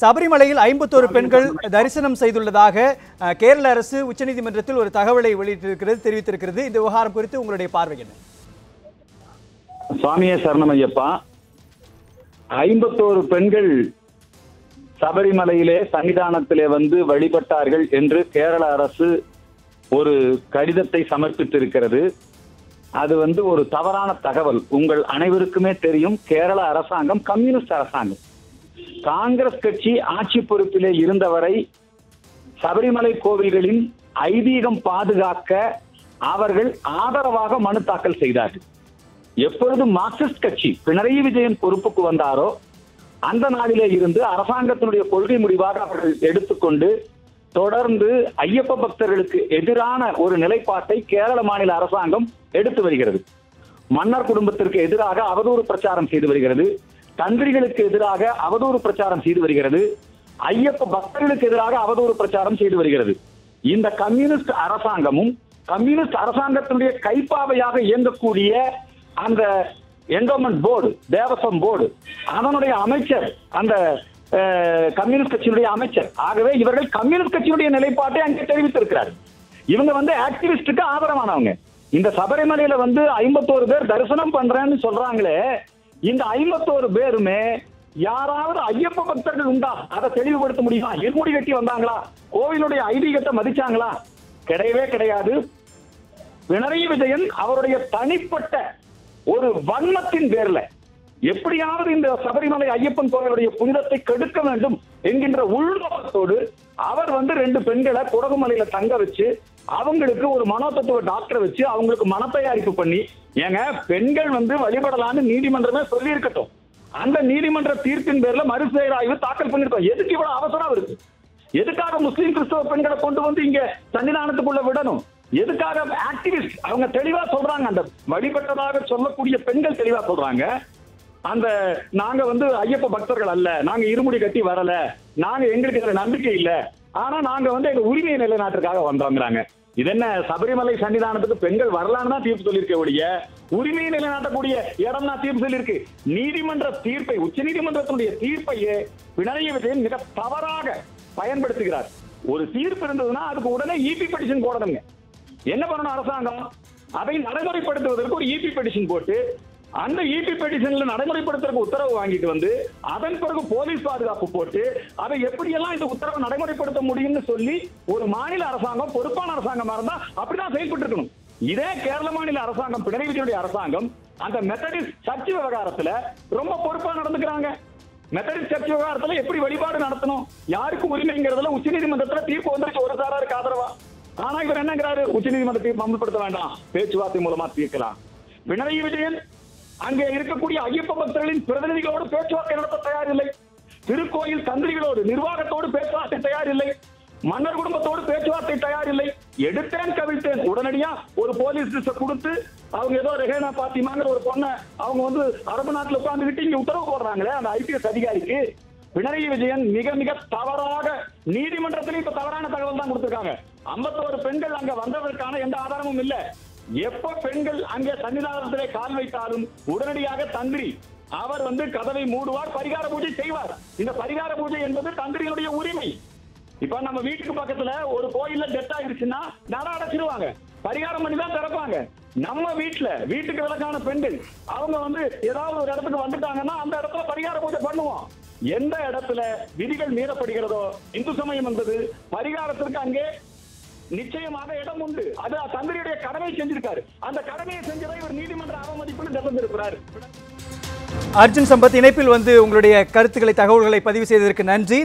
சபரிமலையில் ஐம்பத்தோரு பெண்கள் தரிசனம் செய்துள்ளதாக கேரள அரசு உச்சநீதிமன்றத்தில் ஒரு தகவலை வெளியிட்டிருக்கிறது தெரிவித்திருக்கிறது. இந்த விவகாரம் குறித்து உங்களுடைய பார்வை என்ன? சுவாமியே சரணம் ஐயப்பா ஐம்பத்தோரு பெண்கள் சபரிமலையிலே சன்னிதானத்திலே வந்து வழிபட்டார்கள் என்று கேரள அரசு ஒரு கடிதத்தை சமர்ப்பித்திருக்கிறது. அது வந்து ஒரு தவறான தகவல். உங்கள் அனைவருக்குமே தெரியும் கேரள அரசாங்கம் கம்யூனிஸ்ட் அரசாங்கம். காங்கிரஸ் கட்சி ஆட்சி பொறுப்பிலே இருந்தவரை சபரிமலை கோவில்களின் ஐதீகம் பாதுகாக்க அவர்கள் ஆதரவாக மனு தாக்கல் செய்தார்கள். எப்பொழுது மார்க்சிஸ்ட் கட்சி பினராயி விஜயன் பொறுப்புக்கு வந்தாரோ அந்த நாளிலே இருந்து அரசாங்கத்தினுடைய கொள்கை முடிவாக அவர்கள் எடுத்துக்கொண்டு தொடர்ந்து ஐயப்ப பக்தர்களுக்கு எதிரான ஒரு நிலைப்பாட்டை கேரள மாநில அரசாங்கம் எடுத்து வருகிறது. மன்னர் குடும்பத்திற்கு எதிராக அவதூறு பிரச்சாரம் செய்து வருகிறது. தந்திரிகளுக்கு எதிராக அவதூறு பிரச்சாரம் செய்து வருகிறது. ஐயப்ப பக்தர்களுக்கு எதிராக அவதூறு பிரச்சாரம் செய்து வருகிறது. இந்த கம்யூனிஸ்ட் அரசாங்கமும் கம்யூனிஸ்ட் அரசாங்கத்தினுடைய கைப்பாவையாக இயங்கக்கூடிய அந்த என்டோமெண்ட் போர்டு தேவசம் போர்டு அதனுடைய அமைச்சர் அந்த கம்யூனிஸ்ட் கட்சியினுடைய அமைச்சர். ஆகவே இவர்கள் கம்யூனிஸ்ட் கட்சியினுடைய நிலைப்பாட்டை அங்கே தெரிவித்திருக்கிறார். இவங்க வந்து ஆக்டிவிஸ்டுக்கு ஆதரவானவங்க. இந்த சபரிமலையில வந்து ஐம்பத்தோரு பேர் தரிசனம் பண்றேன்னு சொல்றாங்களே இந்த ஐம்பத்தோரு பேருமே யாராவது ஐயப்ப பக்தர்கள் உண்டா? அதை தெளிவுபடுத்த முடியுமா? இருமுடி கட்டி வந்தாங்களா? கோவிலுடைய ஐதீகத்தை மதிச்சாங்களா? கிடையவே கிடையாது. பினராயி விஜயன் அவருடைய தனிப்பட்ட ஒரு வன்மத்தின் பேர்ல எப்படியாவது இந்த சபரிமலை ஐயப்பன் கோவிலுடைய புனிதத்தை கெடுக்க வேண்டும் என்கின்ற உள்நோக்கத்தோடு அவர் வந்து ரெண்டு பெண்களை குடகுமலையில தங்க வச்சு அவங்களுக்கு ஒரு மனோதத்துவ டாக்டரை வச்சு அவங்களுக்கு மன தயாரிப்பு பண்ணி ஏங்க பெண்கள் வந்து வழிபடலான்னு நீதிமன்றமே சொல்லி இருக்கட்டும் அந்த நீதிமன்ற தீர்ப்பின் பேர்ல மறுசெயராய்வு தாக்கல் பண்ணிருக்கோம் எதுக்கு இவ்வளவு அவசரம் இருக்கு எதுக்காக முஸ்லீம் கிறிஸ்தவ பெண்களை கொண்டு வந்து இங்க சன்னிதானத்துக்குள்ள விடணும்? எதுக்காக ஆக்டிவிஸ்ட் அவங்க தெளிவா சொல்றாங்க. அந்த வழிபட்டதாக சொல்லக்கூடிய பெண்கள் தெளிவா சொல்றாங்க. அந்த நாங்க வந்து ஐயப்ப பக்தர்கள் அல்ல. நாங்க இருமுடி கட்டி வரல. நாங்க எங்களுக்கு இதுல நம்பிக்கை இல்லை. ஆனா நாங்க வந்து எங்க உரிமையை நிலைநாட்டுறதுக்காக வந்தோங்கிறாங்க. இது என்ன சபரிமலை சன்னிதானத்துக்கு பெண்கள் வரலான்னு தான் தீர்ப்பு சொல்லியிருக்க ஒழிய உரிமையை நிலைநாட்டக்கூடிய இடம் தான் தீர்ப்பு சொல்லியிருக்கு. நீதிமன்ற தீர்ப்பை உச்ச நீதிமன்றத்தினுடைய தீர்ப்பையே பினராயி விஜயன் மிக தவறாக பயன்படுத்துகிறார். ஒரு தீர்ப்பு இருந்ததுன்னா அதுக்கு உடனே இபி பெட்டிஷன் போடணுங்க. என்ன பண்ணணும் அரசாங்கம்? அதை நடைமுறைப்படுத்துவதற்கு ஒரு இபி பெட்டிஷன் போட்டு அந்த இபி பெட்டிஷன்ல நடைமுறைப்படுத்துறதுக்கு உத்தரவு வாங்கிட்டு வந்து அதன் பிறகு போலீஸ் பாதுகாப்பு போட்டு அதை எப்படியெல்லாம் இந்த உத்தரவை நடைமுறைப்படுத்த முடியும்னு சொல்லி ஒரு மாநில அரசாங்கம் பொறுப்பான அரசாங்கமா இருந்தா அப்படிதான் செயல்பட்டு இருக்கணும் இதே கேரள மாநில அரசாங்கம் பினராயி விஜயனுடைய அரசாங்கம் அந்த மெத்தடிஸ்ட் சர்ச் விவகாரத்துல ரொம்ப பொறுப்பா நடந்துக்கிறாங்க. மெத்தடிஸ்ட் சர்ச் விவகாரத்துல எப்படி வழிபாடு நடத்தணும்? யாருக்கு உரிமைங்கிறதுல உச்சநீதிமன்றத்துல தீர்ப்பு வந்துருச்சு. ஒரு சாராருக்கு ஆதரவா. ஆனா இவர் என்னங்கிறாரு? உச்சநீதிமன்ற தீர்ப்பு அமல்படுத்த வேண்டாம். பேச்சுவார்த்தை மூலமா தீர்க்கலாம். பினராயி விஜயன் அங்கே இருக்கக்கூடிய ஐயப்ப பக்தர்களின் பிரதிநிதிகளோடு பேச்சுவார்த்தை நடத்த தயாரில்லை. திருக்கோயில் தந்திரிகளோடு நிர்வாகத்தோடு பேச்சுவார்த்தை தயாரில்லை. மன்னர் குடும்பத்தோடு பேச்சுவார்த்தை தயாரில்லை. எடுத்தேன் கவிழ்த்தேன். உடனடியா ஒரு போலீஸ் கொடுத்து அவங்க ஏதோ ரெஹேனா பாத்திமாங்கிற ஒரு பொண்ணை அவங்க வந்து அரபு நாட்டில் உட்காந்துக்கிட்டு இங்க உத்தரவு போடுறாங்களே அந்த ஐபிஎஸ் அதிகாரிக்கு. பினராயி விஜயன் மிக மிக தவறாக நீதிமன்றத்திலே இப்ப தவறான தகவல் தான் கொடுத்திருக்காங்க. 51 பெண்கள் அங்க வந்ததற்கான எந்த ஆதாரமும் இல்லை. எப்ப பெண்கள் அங்கே சன்னிதானத்திலே கால் வைத்தாலும் உடனடியாக தந்திரி அவர் வந்து கதவை மூடுவார் பரிகார பூஜை செய்வார். இந்த பரிகார பூஜை என்பது தந்திரியினுடைய உரிமை. இப்ப நம்ம வீட்டுக்கு பக்கத்துல ஒரு கோயில்ல டெத் ஆயிருச்சுன்னா நட அடைச்சிருவாங்க. பரிகாரம் பண்ணி தான் திறப்பாங்க. நம்ம வீட்டுல வீட்டுக்கு விளக்கான பெண்கள் அவங்க வந்து ஏதாவது ஒரு இடத்துக்கு வந்துட்டாங்கன்னா அந்த இடத்துல பரிகார பூஜை பண்ணுவோம். எந்த இடத்துல விதிகள் மீறப்படுகிறதோ இந்து சமயம் என்பது பரிகாரத்திற்கு அங்கே நிச்சயமாக இடம் உண்டு. அது தந்திரியுடைய கடமை செஞ்சிருக்காரு. அந்த கடமையை செஞ்சதை இவர் நீதிமன்ற அவமதிப்புன்னு திறந்திருக்கிறார் அர்ஜுன் சம்பத் இணைப்பில் வந்து உங்களுடைய கருத்துக்களை தகவல்களை பதிவு செய்ததற்கு நன்றி.